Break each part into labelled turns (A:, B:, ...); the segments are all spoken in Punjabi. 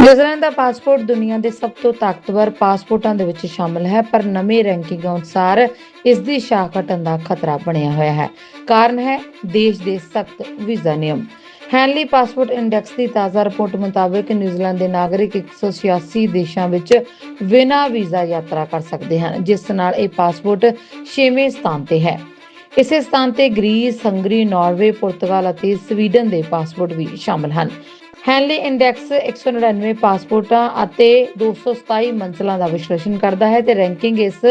A: ਨਿਊਜ਼ੀਲੈਂਡ ਦਾ ਪਾਸਪੋਰਟ ਦੁਨੀਆ ਦੇ ਸਭ ਤੋਂ ਤਾਕਤਵਰ ਪਾਸਪੋਰਟਾਂ ਦੇ ਵਿੱਚ ਸ਼ਾਮਲ ਹੈ ਪਰ ਨਵੀਂ ਰੈਂਕਿੰਗ ਅਨੁਸਾਰ ਇਸ ਦੀ ਸ਼ਾਖ ਘਟਣ ਦਾ ਖਤਰਾ ਬਣਿਆ ਹੋਇਆ ਹੈ। ਕਾਰਨ ਹੈ ਦੇਸ਼ ਦੇ ਸਖਤ ਵੀਜ਼ਾ ਨਿਯਮ। ਹੈਨਲੀ ਪਾਸਪੋਰਟ ਇੰਡੈਕਸ ਦੀ ਤਾਜ਼ਾ ਰਿਪੋਰਟ ਮੁਤਾਬਕ ਨਿਊਜ਼ੀਲੈਂਡ ਦੇ ਨਾਗਰਿਕ 186 ਦੇਸ਼ਾਂ ਵਿੱਚ ਬਿਨਾਂ ਵੀਜ਼ਾ ਯਾਤਰਾ ਕਰ ਸਕਦੇ ਹਨ ਜਿਸ ਨਾਲ ਇਹ ਪਾਸਪੋਰਟ 6ਵੇਂ ਸਥਾਨ ਤੇ ਹੈ। ਇਸੇ ਸਥਾਨ ਤੇ ਗ੍ਰੀਸ, ਹੰਗਰੀ, ਨਾਰਵੇ, ਪੁਰਤਗਾਲ ਅਤੇ ਸਵੀਡਨ ਦੇ ਪਾਸਪੋਰਟ ਵੀ ਸ਼ਾਮਲ ਹਨ। ਹੈਨਲੀ ਇੰਡੈਕਸ 199 ਪਾਸਪੋਰਟਾਂ ਅਤੇ 227 ਮੰਜ਼ਲਾਂ ਦਾ ਵਿਸ਼ਲੇਸ਼ਣ ਕਰਦਾ ਹੈ ਤੇ ਰੈਂਕਿੰਗ ਇਸ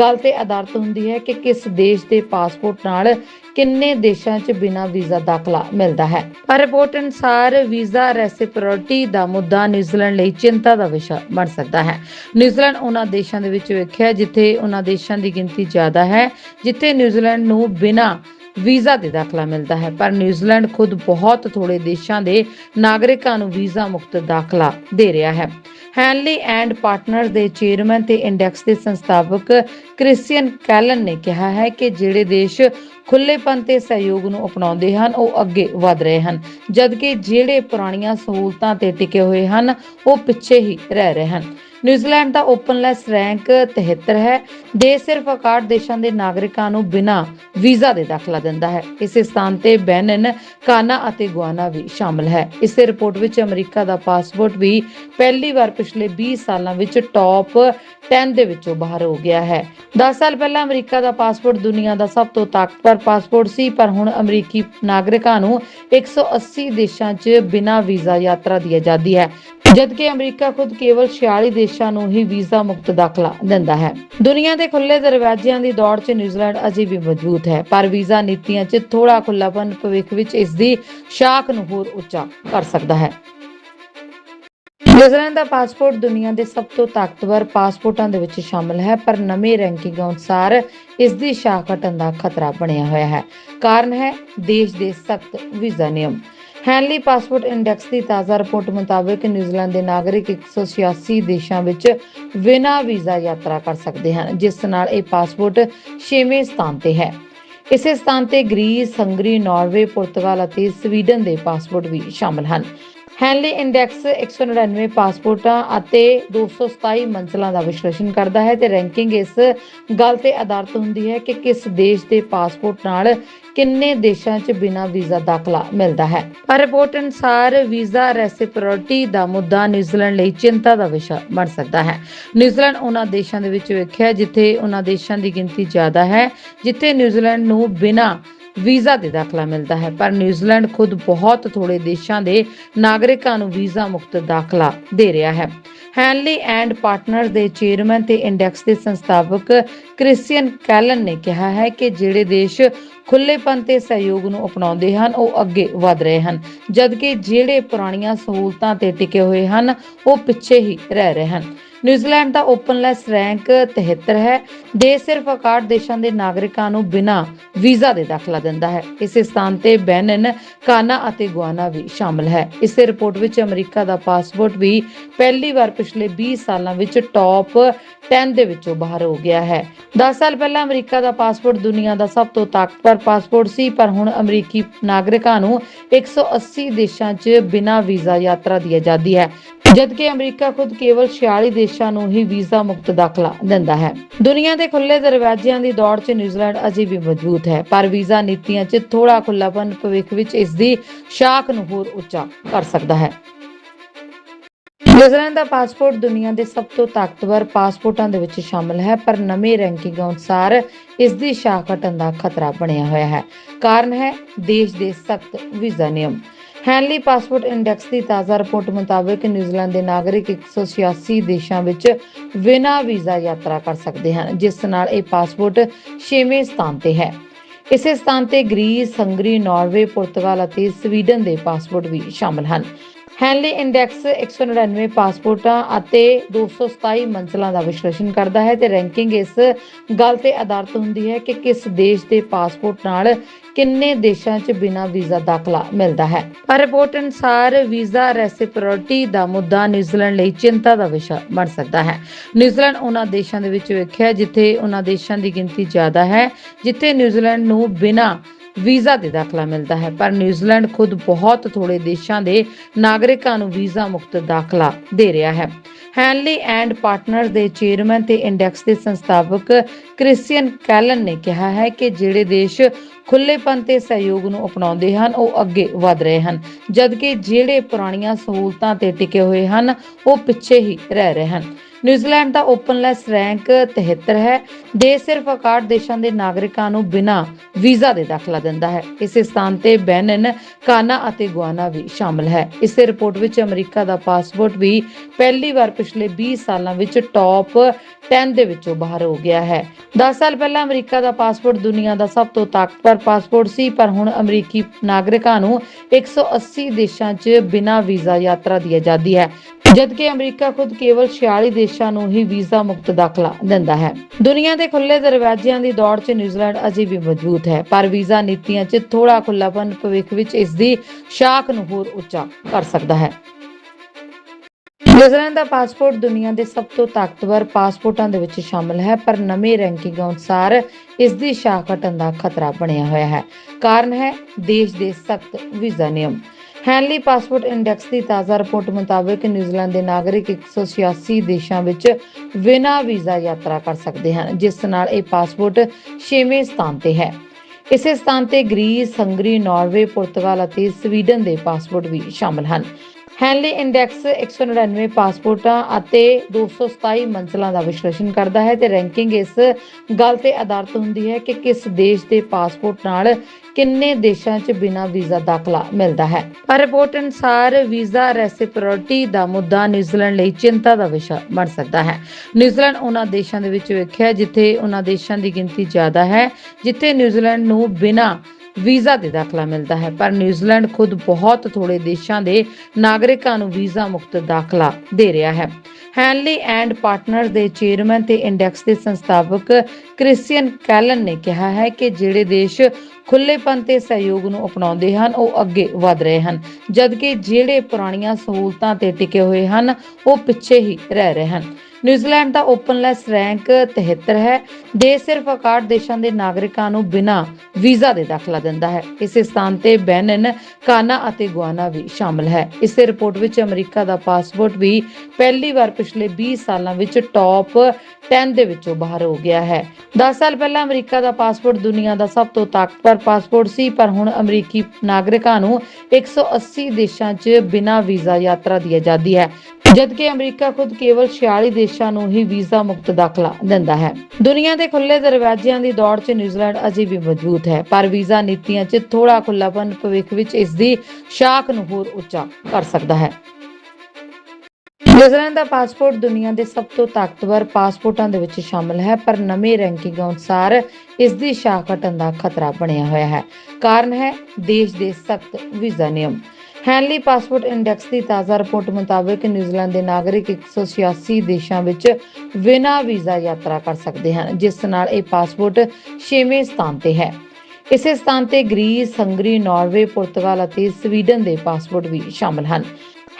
A: ਗੱਲ ਤੇ ਆਧਾਰਿਤ ਹੁੰਦੀ ਹੈ ਕਿ ਕਿਸ ਦੇਸ਼ ਦੇ ਪਾਸਪੋਰਟ ਨਾਲ ਕਿੰਨੇ ਦੇਸ਼ਾਂ 'ਚ ਬਿਨਾਂ ਵੀਜ਼ਾ ਦਾਖਲਾ ਮਿਲਦਾ ਹੈ। ਰਿਪੋਰਟ ਅਨੁਸਾਰ ਵੀਜ਼ਾ ਰੈਸਿਪਰੋਟੀ ਦਾ ਮੁੱਦਾ ਨਿਊਜ਼ੀਲੈਂਡ ਲਈ ਚਿੰਤਾ ਦਾ ਵਿਸ਼ਾ ਬਣ ਸਕਦਾ ਹੈ। ਨਿਊਜ਼ੀਲੈਂਡ ਉਹਨਾਂ ਦੇਸ਼ਾਂ ਦੇ ਵਿੱਚ ਵੇਖਿਆ ਜਿੱਥੇ ਉਹਨਾਂ ਦੇਸ਼ਾਂ ਦੀ ਗਿਣਤੀ ਜ਼ਿਆਦਾ ਹੈ, ਜਿੱਥੇ ਨਿਊਜ਼ੀਲੈਂਡ ਨੂੰ ਬਿਨਾਂ ਵੀਜ਼ਾ ਦੇ ਦਾਖਲਾ ਮਿਲਦਾ ਹੈ, ਪਰ ਨਿਊਜ਼ੀਲੈਂਡ ਖੁਦ ਬਹੁਤ ਥੋੜੇ ਦੇਸ਼ਾਂ ਦੇ ਨਾਗਰਿਕਾਂ ਨੂੰ ਵੀਜ਼ਾ ਮੁਕਤ ਦਾਖਲਾ ਦੇ ਰਿਹਾ ਹੈ। ਹੈਨਲੀ ਐਂਡ ਪਾਰਟਨਰਸ ਦੇ ਚੇਅਰਮੈਨ ਤੇ ਇੰਡੈਕਸ ਦੇ ਸੰਸਥਾਪਕ ਕ੍ਰਿਸਚੀਅਨ ਕੈਲਨ ਨੇ ਕਿਹਾ ਹੈ ਕਿ ਜਿਹੜੇ ਦੇਸ਼ ਖੁੱਲੇਪਨ ਤੇ ਸਹਿਯੋਗ ਨੂੰ ਅਪਣਾਉਂਦੇ ਹਨ, ਉਹ ਅੱਗੇ ਵਧ ਰਹੇ ਹਨ, ਜਦਕਿ ਜਿਹੜੇ ਪੁਰਾਣੀਆਂ ਸਹੂਲਤਾਂ ਤੇ ਟਿਕੇ ਹੋਏ ਹਨ, ਉਹ ਪਿੱਛੇ ਹੀ ਰਹਿ ਰਹੇ ਹਨ। ਨਿਊਜ਼ੀਲੈਂਡ ਦਾ ਓਪਨਲੈਸ ਰੈਂਕ 73 ਹੈ ਦੇਸ਼ ਸਿਰਫ 61 ਦੇਸ਼ਾਂ ਦੇ ਨਾਗਰਿਕਾਂ ਨੂੰ ਬਿਨਾਂ ਵੀਜ਼ਾ ਦੇ ਦਾਖਲਾ ਦਿੰਦਾ ਹੈ। ਇਸੇ ਸਥਾਨ ਤੇ ਬੈਨਨ, ਕਾਨਾ ਅਤੇ ਗੁਆਨਾ ਵੀ ਸ਼ਾਮਲ ਹੈ। ਇਸੇ ਰਿਪੋਰਟ ਵਿੱਚ ਅਮਰੀਕਾ ਦਾ ਪਾਸਪੋਰਟ ਵੀ ਪਹਿਲੀ ਵਾਰ ਪਿਛਲੇ 20 ਸਾਲਾਂ ਵਿੱਚ ਟੌਪ 10 ਦੇ ਵਿੱਚੋਂ ਬਾਹਰ ਹੋ ਗਿਆ ਹੈ। 10 ਸਾਲ ਪਹਿਲਾਂ ਅਮਰੀਕਾ ਦਾ ਪਾਸਪੋਰਟ ਦੁਨੀਆ ਦਾ ਸਭ ਤੋਂ ਤਾਕਤਵਰ ਪਾਸਪੋਰਟ ਸੀ, ਪਰ ਹੁਣ ਅਮਰੀਕੀ ਨਾਗਰਿਕਾਂ ਨੂੰ 180 ਦੇਸ਼ਾਂ 'ਚ ਬਿਨਾਂ ਵੀਜ਼ਾ ਯਾਤਰਾ ਦੀ ਆਜ਼ਾਦੀ ਹੈ। ਜਦਕਿ ਅਮਰੀਕਾ ਖੁਦ ਕੇਵਲ 46 ਦੇਸ਼ਾਂ ਨੂੰ ਹੀ ਵੀਜ਼ਾ ਮੁਕਤ ਦਾਖਲਾ ਦਿੰਦਾ ਹੈ। ਦੁਨੀਆ ਦੇ ਖੁੱਲੇ ਦਰਵਾਜ਼ਿਆਂ ਦੀ ਦੌੜ 'ਚ ਨਿਊਜ਼ੀਲੈਂਡ ਅਜੇ ਵੀ ਮਜ਼ਬੂਤ ਹੈ, ਪਰ ਵੀਜ਼ਾ ਨੀਤੀਆਂ 'ਚ ਥੋੜਾ ਖੁੱਲਾਪਨ ਭਵਿੱਖ ਵਿੱਚ ਇਸ ਦੀ ਸ਼ਾਖ ਨੂੰ ਹੋਰ ਉੱਚਾ ਕਰ ਸਕਦਾ ਹੈ। ਨਿਊਜ਼ੀਲੈਂਡ ਦਾ ਪਾਸਪੋਰਟ ਦੁਨੀਆ ਦੇ ਸਭ ਤੋਂ ਤਾਕਤਵਰ ਪਾਸਪੋਰਟਾਂ ਦੇ ਵਿੱਚ ਸ਼ਾਮਲ ਹੈ, ਪਰ ਨਵੇਂ ਰੈਂਕਿੰਗ ਅਨੁਸਾਰ ਇਸ ਦੀ ਸ਼ਾਖ ਘਟਣ ਦਾ ਖਤਰਾ ਬਣਿਆ ਹੋਇਆ ਹੈ। ਕਾਰਨ ਹੈ ਦੇਸ਼ ਦੇ ਸਖਤ ਵੀਜ਼ਾ ਨਿਯਮ। ਹੈਨਲੀ ਪਾਸਪੋਰਟ ਇੰਡੈਕਸ ਦੀ ਤਾਜ਼ਾ ਰਿਪੋਰਟ ਮੁਤਾਬਕ ਨਿਊਜ਼ੀਲੈਂਡ ਦੇ ਨਾਗਰਿਕ 186 ਦੇਸ਼ਾਂ ਵਿੱਚ ਬਿਨਾਂ ਵੀਜ਼ਾ ਯਾਤਰਾ ਕਰ ਸਕਦੇ ਹਨ ਜਿਸ ਨਾਲ ਇਹ ਪਾਸਪੋਰਟ 6ਵੇਂ ਸਥਾਨ ਤੇ ਹੈ ਇਸੇ ਸਥਾਨ ਤੇ ਗ੍ਰੀਸ, ਹੰਗਰੀ, ਨਾਰਵੇ, ਪੁਰਤਗਾਲ ਅਤੇ ਸਵੀਡਨ ਦੇ ਪਾਸਪੋਰਟ ਵੀ ਸ਼ਾਮਲ ਹਨ। ਹੈਨਲੀ ਇੰਡੈਕਸ 199 ਪਾਸਪੋਰਟਾਂ ਅਤੇ 227 ਮੰਜ਼ਲਾਂ ਦਾ ਵਿਸ਼ਲੇਸ਼ਣ ਕਰਦਾ ਹੈ ਤੇ ਰੈਂਕਿੰਗ ਇਸ ਗੱਲ ਤੇ ਆਧਾਰਿਤ ਹੁੰਦੀ ਹੈ ਕਿ ਕਿਸ ਦੇਸ਼ ਦੇ ਪਾਸਪੋਰਟ ਨਾਲ ਕਿੰਨੇ ਦੇਸ਼ਾਂ 'ਚ ਬਿਨਾਂ ਵੀਜ਼ਾ ਦਾਖਲਾ ਮਿਲਦਾ ਹੈ। ਰਿਪੋਰਟ ਅਨੁਸਾਰ ਵੀਜ਼ਾ ਰੈਸਿਪਰੋਟੀ ਦਾ ਮੁੱਦਾ ਨਿਊਜ਼ੀਲੈਂਡ ਲਈ ਚਿੰਤਾ ਦਾ ਵਿਸ਼ਾ ਬਣ ਸਕਦਾ ਹੈ। ਨਿਊਜ਼ੀਲੈਂਡ ਉਹਨਾਂ ਦੇਸ਼ਾਂ ਦੇ ਵਿੱਚ ਵੇਖਿਆ ਜਿੱਥੇ ਉਹਨਾਂ ਦੇਸ਼ਾਂ ਦੀ ਗਿਣਤੀ ਜ਼ਿਆਦਾ ਹੈ, ਜਿੱਥੇ ਨਿਊਜ਼ੀਲੈਂਡ ਨੂੰ ਬਿਨਾਂ ਵੀਜ਼ਾ ਦੇ ਦਾਖਲਾ ਮਿਲਦਾ ਹੈ, ਪਰ ਨਿਊਜ਼ੀਲੈਂਡ ਖੁਦ ਬਹੁਤ ਥੋੜੇ ਦੇਸ਼ਾਂ ਦੇ ਨਾਗਰਿਕਾਂ ਨੂੰ ਵੀਜ਼ਾ ਮੁਕਤ ਦਾਖਲਾ ਦੇ ਰਿਹਾ ਹੈ। ਹੈਨਲੀ ਐਂਡ ਪਾਰਟਨਰਸ ਦੇ ਚੇਅਰਮੈਨ ਤੇ ਇੰਡੈਕਸ ਦੇ ਸੰਸਥਾਪਕ ਕ੍ਰਿਸਚੀਅਨ ਕੈਲਨ ਨੇ ਕਿਹਾ ਹੈ ਕਿ ਜਿਹੜੇ ਦੇਸ਼ ਖੁੱਲੇਪਨ ਤੇ ਸਹਿਯੋਗ ਨੂੰ ਅਪਣਾਉਂਦੇ ਹਨ, ਉਹ ਅੱਗੇ ਵਧ ਰਹੇ ਹਨ, ਜਦਕਿ ਜਿਹੜੇ ਪੁਰਾਣੀਆਂ ਸਹੂਲਤਾਂ ਤੇ ਟਿਕੇ ਹੋਏ ਹਨ, ਉਹ ਪਿੱਛੇ ਹੀ ਰਹਿ ਰਹੇ ਹਨ। ਨਿਊਜ਼ੀਲੈਂਡ ਦਾ ਓਪਨਲੈਸ ਰੈਂਕ 73 ਹੈ ਦੇਸ਼ ਸਿਰਫ 61 ਦੇਸ਼ਾਂ ਦੇ ਨਾਗਰਿਕਾਂ ਨੂੰ ਬਿਨਾਂ ਵੀਜ਼ਾ ਦੇ ਦਾਖਲਾ ਦਿੰਦਾ ਹੈ। ਇਸੇ ਸਥਾਨ ਤੇ ਬੈਨਨ, ਕਾਨਾ ਅਤੇ ਗੁਆਨਾ ਵੀ ਸ਼ਾਮਲ ਹੈ। ਇਸੇ ਰਿਪੋਰਟ ਵਿੱਚ ਅਮਰੀਕਾ ਦਾ ਪਾਸਪੋਰਟ ਵੀ ਪਹਿਲੀ ਵਾਰ ਪਿਛਲੇ 20 ਸਾਲਾਂ ਵਿੱਚ ਟੌਪ 10 ਦੇ ਵਿੱਚੋਂ ਬਾਹਰ ਹੋ ਗਿਆ ਹੈ। 10 ਸਾਲ ਪਹਿਲਾਂ ਅਮਰੀਕਾ ਦਾ ਪਾਸਪੋਰਟ ਦੁਨੀਆ ਦਾ ਸਭ ਤੋਂ ਤਾਕਤਵਰ ਪਾਸਪੋਰਟ ਸੀ, ਪਰ ਹੁਣ ਅਮਰੀਕੀ ਨਾਗਰਿਕਾਂ ਨੂੰ 180 ਦੇਸ਼ਾਂ 'ਚ ਬਿਨਾਂ ਵੀਜ਼ਾ ਯਾਤਰਾ ਦੀ ਆਜ਼ਾਦੀ ਹੈ। ਜਦਕਿ ਅਮਰੀਕਾ ਖੁਦ ਕੇਵਲ 46 ਦੇਸ਼ਾਂ ਨੂੰ ਹੀ ਵੀਜ਼ਾ ਮੁਕਤ ਦਾਖਲਾ ਦਿੰਦਾ ਹੈ। ਦੁਨੀਆ ਦੇ ਖੁੱਲੇ ਦਰਵਾਜ਼ਿਆਂ ਦੀ ਦੌੜ 'ਚ ਨਿਊਜ਼ੀਲੈਂਡ ਅਜੇ ਵੀ ਮਜ਼ਬੂਤ ਹੈ, ਪਰ ਵੀਜ਼ਾ ਨੀਤੀਆਂ 'ਚ ਥੋੜਾ ਖੁੱਲਾਪਨ ਭਵਿੱਖ ਵਿੱਚ ਇਸ ਦੀ ਸ਼ਾਖ ਨੂੰ ਹੋਰ ਉੱਚਾ ਕਰ ਸਕਦਾ ਹੈ। ਨਿਊਜ਼ੀਲੈਂਡ ਦਾ ਪਾਸਪੋਰਟ ਦੁਨੀਆ ਦੇ ਸਭ ਤੋਂ ਤਾਕਤਵਰ ਪਾਸਪੋਰਟਾਂ ਦੇ ਵਿੱਚ ਸ਼ਾਮਲ ਹੈ, ਪਰ ਨਵੇਂ ਰੈਂਕਿੰਗ ਅਨੁਸਾਰ ਇਸ ਦੀ ਸ਼ਾਖ ਘਟਣ ਦਾ ਖਤਰਾ ਬਣਿਆ ਹੋਇਆ ਹੈ। ਕਾਰਨ ਹੈ ਦੇਸ਼ ਦੇ ਸਖਤ ਵੀਜ਼ਾ ਨਿਯਮ। ਹੈਨਲੀ ਪਾਸਪੋਰਟ ਇੰਡੈਕਸ ਦੀ ਤਾਜ਼ਾ ਰਿਪੋਰਟ ਮੁਤਾਬਕ ਨਿਊਜ਼ੀਲੈਂਡ ਦੇ ਨਾਗਰਿਕ 186 ਦੇਸ਼ਾਂ ਵਿੱਚ ਬਿਨਾਂ ਵੀਜ਼ਾ ਯਾਤਰਾ ਕਰ ਸਕਦੇ ਹਨ ਜਿਸ ਨਾਲ ਇਹ ਪਾਸਪੋਰਟ 6ਵੇਂ ਸਥਾਨ ਤੇ ਹੈ ਇਸੇ ਸਥਾਨ ਤੇ ਗ੍ਰੀਸ, ਹੰਗਰੀ, ਨਾਰਵੇ, ਪੁਰਤਗਾਲ ਅਤੇ ਸਵੀਡਨ ਦੇ ਪਾਸਪੋਰਟ ਵੀ ਸ਼ਾਮਲ ਹਨ। ਹੈਨਲੀ ਇੰਡੈਕਸ 199 ਪਾਸਪੋਰਟਾਂ ਅਤੇ 227 ਮੰਜ਼ਲਾਂ ਦਾ ਵਿਸ਼ਲੇਸ਼ਣ ਕਰਦਾ ਹੈ ਤੇ ਰੈਂਕਿੰਗ ਇਸ ਗੱਲ ਤੇ ਆਧਾਰਿਤ ਹੁੰਦੀ ਹੈ ਕਿ ਕਿਸ ਦੇਸ਼ ਦੇ ਪਾਸਪੋਰਟ ਨਾਲ ਕਿੰਨੇ ਦੇਸ਼ਾਂ 'ਚ ਬਿਨਾਂ ਵੀਜ਼ਾ ਦਾਖਲਾ ਮਿਲਦਾ ਹੈ? ਪਰ ਰਿਪੋਰਟ ਅਨੁਸਾਰ ਵੀਜ਼ਾ ਰੈਸਿਪਰੋਟੀ ਦਾ ਮੁੱਦਾ ਨਿਊਜ਼ੀਲੈਂਡ ਲਈ ਚਿੰਤਾ ਦਾ ਵਿਸ਼ਾ ਬਣ ਸਕਦਾ ਹੈ। ਨਿਊਜ਼ੀਲੈਂਡ ਉਹਨਾਂ ਦੇਸ਼ਾਂ ਦੇ ਵਿੱਚ ਵੇਖਿਆ ਜਿੱਥੇ ਉਹਨਾਂ ਦੇਸ਼ਾਂ ਦੀ ਗਿਣਤੀ ਜ਼ਿਆਦਾ ਹੈ, ਜਿੱਥੇ ਨਿਊਜ਼ੀਲੈਂਡ ਨੂੰ ਬਿਨਾਂ ਵੀਜ਼ਾ ਦੇ ਦਾਖਲਾ ਮਿਲਦਾ ਹੈ, ਪਰ ਨਿਊਜ਼ੀਲੈਂਡ ਖੁਦ ਬਹੁਤ ਥੋੜੇ ਦੇਸ਼ਾਂ ਦੇ ਨਾਗਰਿਕਾਂ ਨੂੰ ਵੀਜ਼ਾ ਮੁਕਤ ਦਾਖਲਾ ਦੇ ਰਿਹਾ ਹੈ। ਹੈਨਲੀ ਐਂਡ ਪਾਰਟਨਰਸ ਦੇ ਚੇਅਰਮੈਨ ਤੇ ਇੰਡੈਕਸ ਦੇ ਸੰਸਥਾਪਕ ਕ੍ਰਿਸਚੀਅਨ ਕੈਲਨ ਨੇ ਕਿਹਾ ਹੈ ਕਿ ਜਿਹੜੇ ਦੇਸ਼ ਖੁੱਲੇਪਨ ਤੇ ਸਹਿਯੋਗ ਨੂੰ ਅਪਣਾਉਂਦੇ ਹਨ, ਉਹ ਅੱਗੇ ਵਧ ਰਹੇ ਹਨ, ਜਦਕਿ ਜਿਹੜੇ ਪੁਰਾਣੀਆਂ ਸਹੂਲਤਾਂ ਤੇ ਟਿਕੇ ਹੋਏ ਹਨ, ਉਹ ਪਿੱਛੇ ਹੀ ਰਹਿ ਰਹੇ ਹਨ। ਨਿਊਜ਼ੀਲੈਂਡ ਦਾ ਓਪਨਲੈਸ ਰੈਂਕ 73 ਹੈ ਦੇਸ਼ ਸਿਰਫ 61 ਦੇਸ਼ਾਂ ਦੇ ਨਾਗਰਿਕਾਂ ਨੂੰ ਬਿਨਾਂ ਵੀਜ਼ਾ ਦੇ ਦਾਖਲਾ ਦਿੰਦਾ ਹੈ। ਇਸੇ ਸਥਾਨ ਤੇ ਬੈਨਨ, ਕਾਨਾ ਅਤੇ ਗੁਆਨਾ ਵੀ ਸ਼ਾਮਲ ਹੈ। ਇਸੇ ਰਿਪੋਰਟ ਵਿੱਚ ਅਮਰੀਕਾ ਦਾ ਪਾਸਪੋਰਟ ਵੀ ਪਹਿਲੀ ਵਾਰ ਪਿਛਲੇ 20 ਸਾਲਾਂ ਵਿੱਚ ਟੌਪ 10 ਦੇ ਵਿੱਚੋਂ ਬਾਹਰ ਹੋ ਗਿਆ ਹੈ। 10 ਸਾਲ ਪਹਿਲਾਂ ਅਮਰੀਕਾ ਦਾ ਪਾਸਪੋਰਟ ਦੁਨੀਆ ਦਾ ਸਭ ਤੋਂ ਤਾਕਤਵਰ ਪਾਸਪੋਰਟ ਸੀ, ਪਰ ਹੁਣ ਅਮਰੀਕੀ ਨਾਗਰਿਕਾਂ ਨੂੰ 180 ਦੇਸ਼ਾਂ 'ਚ ਬਿਨਾਂ ਵੀਜ਼ਾ ਯਾਤਰਾ ਦੀ ਆਜ਼ਾਦੀ ਹੈ। ਜਦਕਿ ਅਮਰੀਕਾ ਖੁਦ ਕੇਵਲ 46 ਦੇਸ਼ਾਂ ਨੂੰ ਹੀ ਵੀਜ਼ਾ ਮੁਕਤ ਦਾਖਲਾ ਦਿੰਦਾ ਹੈ। ਦੁਨੀਆ ਦੇ ਖੁੱਲੇ ਦਰਵਾਜ਼ਿਆਂ ਦੀ ਦੌੜ 'ਚ ਨਿਊਜ਼ੀਲੈਂਡ ਅਜੇ ਵੀ ਮਜ਼ਬੂਤ ਹੈ, ਪਰ ਵੀਜ਼ਾ ਨੀਤੀਆਂ 'ਚ ਥੋੜਾ ਖੁੱਲਾਪਨ ਭਵਿੱਖ ਵਿੱਚ ਇਸ ਦੀ ਸ਼ਾਖ ਨੂੰ ਹੋਰ ਉੱਚਾ ਕਰ ਸਕਦਾ ਹੈ। ਨਿਊਜ਼ੀਲੈਂਡ ਦਾ ਪਾਸਪੋਰਟ ਦੁਨੀਆ ਦੇ ਸਭ ਤੋਂ ਤਾਕਤਵਰ ਪਾਸਪੋਰਟਾਂ ਦੇ ਵਿੱਚ ਸ਼ਾਮਲ ਹੈ, ਪਰ ਨਵੇਂ ਰੈਂਕਿੰਗ ਅਨੁਸਾਰ ਇਸ ਦੀ ਸ਼ਾਖ ਘਟਣ ਦਾ ਖਤਰਾ ਬਣਿਆ ਹੋਇਆ ਹੈ। ਕਾਰਨ ਹੈ ਦੇਸ਼ ਦੇ ਸਖਤ ਵੀਜ਼ਾ ਨਿਯਮ। ਹੈਨਲੀ ਪਾਸਪੋਰਟ ਇੰਡੈਕਸ ਦੀ ਤਾਜ਼ਾ ਰਿਪੋਰਟ ਮੁਤਾਬਕ ਨਿਊਜ਼ੀਲੈਂਡ ਦੇ ਨਾਗਰਿਕ 186 ਦੇਸ਼ਾਂ ਵਿੱਚ ਬਿਨਾਂ ਵੀਜ਼ਾ ਯਾਤਰਾ ਕਰ ਸਕਦੇ ਹਨ ਜਿਸ ਨਾਲ ਇਹ ਪਾਸਪੋਰਟ 6ਵੇਂ ਸਥਾਨ ਤੇ ਹੈ ਇਸੇ ਸਥਾਨ ਤੇ ਗ੍ਰੀਸ, ਹੰਗਰੀ, ਨਾਰਵੇ, ਪੁਰਤਗਾਲ ਅਤੇ ਸਵੀਡਨ ਦੇ ਪਾਸਪੋਰਟ ਵੀ ਸ਼ਾਮਲ ਹਨ। ਹੈਨਲੀ ਇੰਡੈਕਸ 199 ਪਾਸਪੋਰਟਾਂ ਅਤੇ 227 ਮੰਜ਼ਲਾਂ ਦਾ ਵਿਸ਼ਲੇਸ਼ਣ ਕਰਦਾ ਹੈ ਤੇ ਰੈਂਕਿੰਗ ਇਸ ਗੱਲ ਤੇ ਆਧਾਰਿਤ ਹੁੰਦੀ ਹੈ ਕਿ ਕਿਸ ਦੇਸ਼ ਦੇ ਪਾਸਪੋਰਟ ਨਾਲ ਕਿੰਨੇ ਦੇਸ਼ਾਂ 'ਚ ਬਿਨਾਂ ਵੀਜ਼ਾ ਦਾਖਲਾ ਮਿਲਦਾ ਹੈ? ਪਰ ਰਿਪੋਰਟ ਅਨੁਸਾਰ ਵੀਜ਼ਾ ਰੈਸਿਪਰੋਟੀ ਦਾ ਮੁੱਦਾ ਨਿਊਜ਼ੀਲੈਂਡ ਲਈ ਚਿੰਤਾ ਦਾ ਵਿਸ਼ਾ ਬਣ ਸਕਦਾ ਹੈ। ਨਿਊਜ਼ੀਲੈਂਡ ਉਹਨਾਂ ਦੇਸ਼ਾਂ ਦੇ ਵਿੱਚ ਵੇਖਿਆ ਜਿੱਥੇ ਉਹਨਾਂ ਦੇਸ਼ਾਂ ਦੀ ਗਿਣਤੀ ਜ਼ਿਆਦਾ ਹੈ, ਜਿੱਥੇ ਨਿਊਜ਼ੀਲੈਂਡ ਨੂੰ ਬਿਨਾਂ ਵੀਜ਼ਾ ਦੇ ਦਾਖਲਾ ਮਿਲਦਾ ਹੈ, ਪਰ ਨਿਊਜ਼ੀਲੈਂਡ ਖੁਦ ਬਹੁਤ ਥੋੜੇ ਦੇਸ਼ਾਂ ਦੇ ਨਾਗਰਿਕਾਂ ਨੂੰ ਵੀਜ਼ਾ ਮੁਕਤ ਦਾਖਲਾ ਦੇ ਰਿਹਾ ਹੈ। ਹੈਨਲੀ ਐਂਡ ਪਾਰਟਨਰਸ ਦੇ ਚੇਅਰਮੈਨ ਤੇ ਇੰਡੈਕਸ ਦੇ ਸੰਸਥਾਪਕ ਕ੍ਰਿਸਚੀਅਨ ਕੈਲਨ ਨੇ ਕਿਹਾ ਹੈ ਕਿ ਜਿਹੜੇ ਦੇਸ਼ ਖੁੱਲੇਪਨ ਤੇ ਸਹਿਯੋਗ ਨੂੰ ਅਪਣਾਉਂਦੇ ਹਨ, ਉਹ ਅੱਗੇ ਵਧ ਰਹੇ ਹਨ, ਜਦਕਿ ਜਿਹੜੇ ਪੁਰਾਣੀਆਂ ਸਹੂਲਤਾਂ ਤੇ ਟਿਕੇ ਹੋਏ ਹਨ, ਉਹ ਪਿੱਛੇ ਹੀ ਰਹਿ ਰਹੇ ਹਨ। ਨਿਊਜ਼ੀਲੈਂਡ ਦਾ ਓਪਨਲੈਸ ਰੈਂਕ 73 ਹੈ ਦੇਸ਼ ਸਿਰਫ 61 ਦੇਸ਼ਾਂ ਦੇ ਨਾਗਰਿਕਾਂ ਨੂੰ ਬਿਨਾਂ ਵੀਜ਼ਾ ਦੇ ਦਾਖਲਾ ਦਿੰਦਾ ਹੈ। ਇਸੇ ਸਥਾਨ ਤੇ ਬੈਨਨ, ਕਾਨਾ ਅਤੇ ਗੁਆਨਾ ਵੀ ਸ਼ਾਮਲ ਹੈ। ਇਸੇ ਰਿਪੋਰਟ ਵਿੱਚ ਅਮਰੀਕਾ ਦਾ ਪਾਸਪੋਰਟ ਵੀ ਪਹਿਲੀ ਵਾਰ ਪਿਛਲੇ 20 ਸਾਲਾਂ ਵਿੱਚ ਟੌਪ 10 ਦੇ ਵਿੱਚੋਂ ਬਾਹਰ ਹੋ ਗਿਆ ਹੈ। 10 ਸਾਲ ਪਹਿਲਾਂ ਅਮਰੀਕਾ ਦਾ ਪਾਸਪੋਰਟ ਦੁਨੀਆ ਦਾ ਸਭ ਤੋਂ ਤਾਕਤਵਰ ਪਾਸਪੋਰਟ ਸੀ, ਪਰ ਹੁਣ ਅਮਰੀਕੀ ਨਾਗਰਿਕਾਂ ਨੂੰ 180 ਦੇਸ਼ਾਂ 'ਚ ਬਿਨਾਂ ਵੀਜ਼ਾ ਯਾਤਰਾ ਦੀ ਆਜ਼ਾਦੀ ਹੈ। ਜਦਕਿ ਅਮਰੀਕਾ ਖੁਦ ਕੇਵਲ 46 ਦੇਸ਼ਾਂ ਨੂੰ ਹੀ ਵੀਜ਼ਾ ਮੁਕਤ ਦਾਖਲਾ ਦਿੰਦਾ ਹੈ। ਦੁਨੀਆ ਦੇ ਖੁੱਲੇ ਦਰਵਾਜ਼ਿਆਂ ਦੀ ਦੌੜ 'ਚ ਨਿਊਜ਼ੀਲੈਂਡ ਅਜੇ ਵੀ ਮਜ਼ਬੂਤ ਹੈ, ਪਰ ਵੀਜ਼ਾ ਨੀਤੀਆਂ 'ਚ ਥੋੜਾ ਖੁੱਲਾਪਨ ਭਵਿੱਖ ਵਿੱਚ ਇਸ ਦੀ ਸ਼ਾਖ ਨੂੰ ਹੋਰ ਉੱਚਾ ਕਰ ਸਕਦਾ ਹੈ। ਨਿਊਜ਼ੀਲੈਂਡ ਦਾ ਪਾਸਪੋਰਟ ਦੁਨੀਆ ਦੇ ਸਭ ਤੋਂ ਤਾਕਤਵਰ ਪਾਸਪੋਰਟਾਂ ਦੇ ਵਿੱਚ ਸ਼ਾਮਲ ਹੈ, ਪਰ ਨਵੇਂ ਰੈਂਕਿੰਗ ਅਨੁਸਾਰ ਇਸ ਦੀ ਸ਼ਾਖ ਘਟਣ ਦਾ ਖਤਰਾ ਬਣਿਆ ਹੋਇਆ ਹੈ। ਕਾਰਨ ਹੈ ਦੇਸ਼ ਦੇ ਸਖਤ ਵੀਜ਼ਾ ਨਿਯਮ। ਹੈਨਲੀ ਪਾਸਪੋਰਟ ਇੰਡੈਕਸ ਦੀ ਤਾਜ਼ਾ ਰਿਪੋਰਟ ਮੁਤਾਬਕ ਨਿਊਜ਼ੀਲੈਂਡ ਦੇ ਨਾਗਰਿਕ 186 ਦੇਸ਼ਾਂ ਵਿੱਚ ਬਿਨਾਂ ਵੀਜ਼ਾ ਯਾਤਰਾ ਕਰ ਸਕਦੇ ਹਨ ਜਿਸ ਨਾਲ ਇਹ ਪਾਸਪੋਰਟ 6ਵੇਂ ਸਥਾਨ ਤੇ ਹੈ ਇਸੇ ਸਥਾਨ ਤੇ ਗ੍ਰੀਸ, ਹੰਗਰੀ, ਨਾਰਵੇ, ਪੁਰਤਗਾਲ ਅਤੇ ਸਵੀਡਨ ਦੇ ਪਾਸਪੋਰਟ ਵੀ ਸ਼ਾਮਲ ਹਨ।